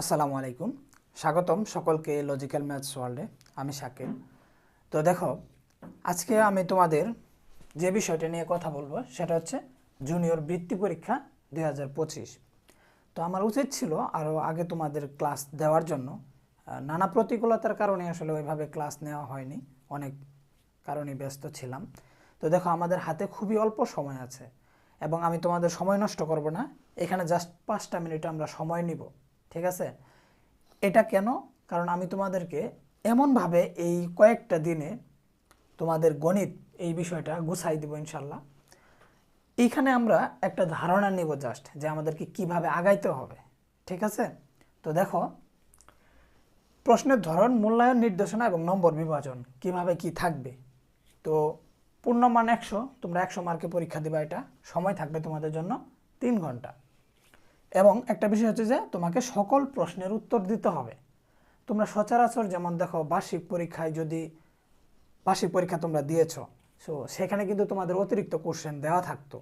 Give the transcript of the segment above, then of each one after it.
আসসালামু আলাইকুম। স্বাগতম সকলকে লজিক্যাল ম্যাথস ওয়ার্ল্ডে আমি শাকিল। তো দেখো, আজকে আমি তোমাদের যে বিষয়টা নিয়ে কথা বলব, সেটা হচ্ছে জুনিয়র বৃত্তি পরীক্ষা দু হাজার পঁচিশ। তো আমার উচিত ছিল আরও আগে তোমাদের ক্লাস দেওয়ার জন্য নানা প্রতিকূলতার কারণে আসলে ওইভাবে ক্লাস নেওয়া হয়নি, অনেক কারণে ব্যস্ত ছিলাম। তো দেখো, আমাদের হাতে খুবই অল্প সময় আছে, এবং আমি তোমাদের সময় নষ্ট করব না। এখানে জাস্ট পাঁচটা মিনিট আমরা সময় নিব। ঠিক আছে? এটা কেন? কারণ আমি তোমাদেরকে এমনভাবে এই কয়েকটা দিনে তোমাদের গণিত এই বিষয়টা গুছাই দিব ইনশাল্লাহ। এইখানে আমরা একটা ধারণা নিব জাস্ট যে আমাদেরকে কীভাবে আগাইতে হবে, ঠিক আছে? তো দেখো, প্রশ্নের ধরন, মূল্যায়ন, নির্দেশনা এবং নম্বর বিভাজন কীভাবে কি থাকবে? তো পূর্ণমান একশো, তোমরা একশো মার্কে পরীক্ষা দিবা এটা, সময় থাকবে তোমাদের জন্য তিন ঘণ্টা। এবং একটা বিষয় হচ্ছে যে তোমাকে সকল প্রশ্নের উত্তর দিতে হবে। তোমরা সচরাচর যেমন দেখো বার্ষিক পরীক্ষায় যদি বার্ষিক পরীক্ষা তোমরা দিয়েছ সো সেখানে কিন্তু তোমাদের অতিরিক্ত কোশ্চেন দেওয়া থাকতো।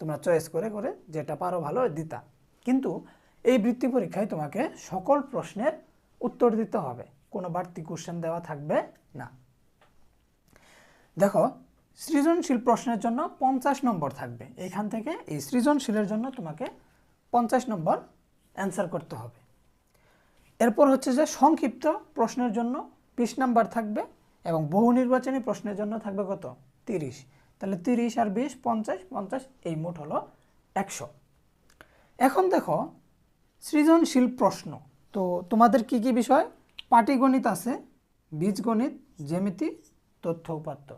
তোমরা চয়েস করে করে যেটা পারো ভালো দিতা। কিন্তু এই বৃত্তি পরীক্ষায় তোমাকে সকল প্রশ্নের উত্তর দিতে হবে, কোনো বাড়তি কোশ্চেন দেওয়া থাকবে না। দেখো, সৃজনশীল প্রশ্নের জন্য পঞ্চাশ নম্বর থাকবে। এইখান থেকে এই সৃজনশীলের জন্য তোমাকে পঞ্চাশ নম্বর অ্যান্সার করতে হবে। এরপর হচ্ছে যে সংক্ষিপ্ত প্রশ্নের জন্য বিশ নাম্বার থাকবে এবং বহু নির্বাচনী প্রশ্নের জন্য থাকবে কত? তিরিশ। তাহলে তিরিশ আর বিশ, পঞ্চাশ পঞ্চাশ, এই মোট হলো একশো। এখন দেখো, সৃজনশীল প্রশ্ন। তো তোমাদের কি কি বিষয়? পাটিগণিত আছে, বীজগণিত, জ্যামিতি, তথ্য উপাত্ত।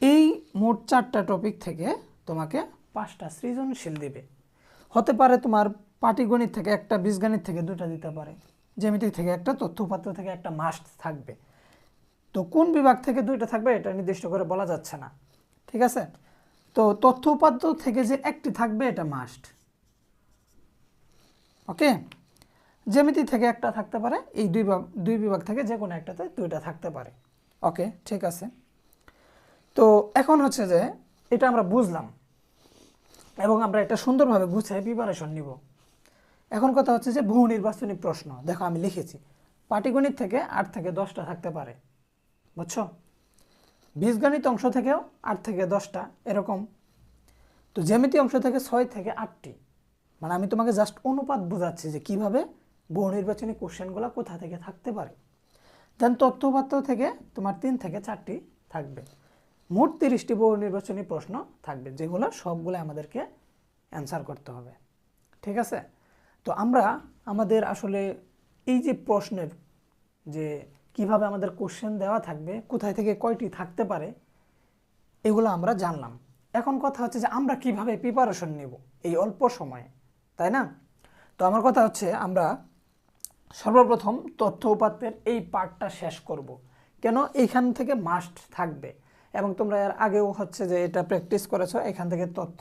এই মোট চারটা টপিক থেকে তোমাকে পাঁচটা সৃজনশীল দিবে। হতে পারে তোমার পাটিগণিত থেকে একটা, বীজগণিত থেকে দুটা দিতে পারে। জ্যামিতি থেকে একটা তথ্য উপাত্ত থেকে একটা মাস্ট থাকবে। তো কোন বিভাগ থেকে দুইটা থাকবে এটা নির্দিষ্ট করে বলা যাচ্ছে না। ঠিক আছে? তো তথ্য উপাত্ত থেকে যে একটি থাকবে এটা মাস্ট ওকে? জ্যামিতি থেকে একটা থাকতে পারে, এই দুই দুই বিভাগ থেকে যে কোনো একটাতে দুইটা থাকতে পারে। ওকে? ঠিক আছে? তো এখন হচ্ছে যে এটা আমরা বুঝলাম। এবং আমরা এটা সুন্দরভাবে গুছিয়ে প্রিপারেশন নিব। এখন কথা হচ্ছে যে বহু নির্বাচনী প্রশ্ন। দেখো, আমি লিখেছি। পাটিগণিত থেকে আট থেকে দশটা থাকতে পারে। বুঝছ? বীজগণিত অংশ থেকেও আট থেকে দশটা এরকম। তো জ্যামিতি অংশ থেকে ছয় থেকে আটটি। মানে আমি তোমাকে জাস্ট অনুপাত বোঝাচ্ছি যে কীভাবে বহু নির্বাচনী কোশ্চেনগুলো কোথা থেকে থাকতে পারে। দেন তথ্যপাত্র থেকে তোমার তিন থেকে চারটি থাকবে। মোট তিরিশটি বহু নির্বাচনী প্রশ্ন থাকবে, যেগুলো সবগুলো আমাদেরকে অ্যান্সার করতে হবে। ঠিক আছে? তো আমরা আমাদের আসলে এই যে প্রশ্নের যে কীভাবে আমাদের কোশ্চেন দেওয়া থাকবে, কোথায় থেকে কয়টি থাকতে পারে, এগুলো আমরা জানলাম। এখন কথা হচ্ছে যে আমরা কীভাবে প্রিপারেশন নেব এই অল্প সময়ে, তাই না? তো আমার কথা হচ্ছে আমরা সর্বপ্রথম তথ্য উপাত্তের এই পার্টটা শেষ করব। কেন? এইখান থেকে মাস্ট থাকবে। এবং তোমরা এর আগেও হচ্ছে যে এটা প্র্যাকটিস করেছ এখান থেকে তথ্য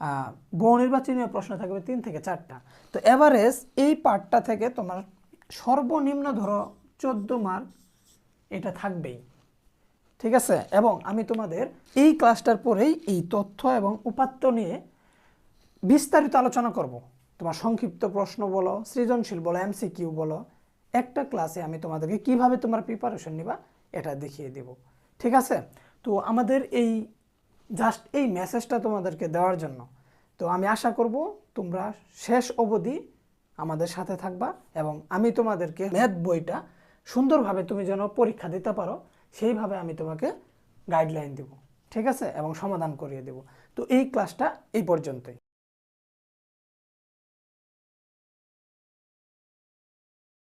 আহ, বহু নির্বাচনীয় প্রশ্ন থাকবে তিন থেকে চারটা। তো এভারেজ এই পার্টটা থেকে তোমার সর্বনিম্ন ধরো চোদ্দ মার্ক এটা থাকবেই। ঠিক আছে? এবং আমি তোমাদের এই ক্লাসটার পরেই এই তথ্য এবং উপাত্ত নিয়ে বিস্তারিত আলোচনা করব। তোমার সংক্ষিপ্ত প্রশ্ন বলো সৃজনশীল বলো এমসিকিউ বলো একটা ক্লাসে আমি তোমাদেরকে কীভাবে তোমার প্রিপারেশন নিবা এটা দেখিয়ে দেব। ঠিক আছে? তো আমাদের এই জাস্ট এই মেসেজটা তোমাদেরকে দেওয়ার জন্য। তো আমি আশা করব তোমরা শেষ অবধি আমাদের সাথে থাকবা এবং আমি তোমাদেরকে ম্যাথ বইটা সুন্দরভাবে তুমি যেন পরীক্ষা দিতে পারো, সেইভাবে আমি তোমাকে গাইডলাইন দেব। ঠিক আছে? এবং সমাধান করিয়ে দেব। তো এই ক্লাসটা এই পর্যন্তই।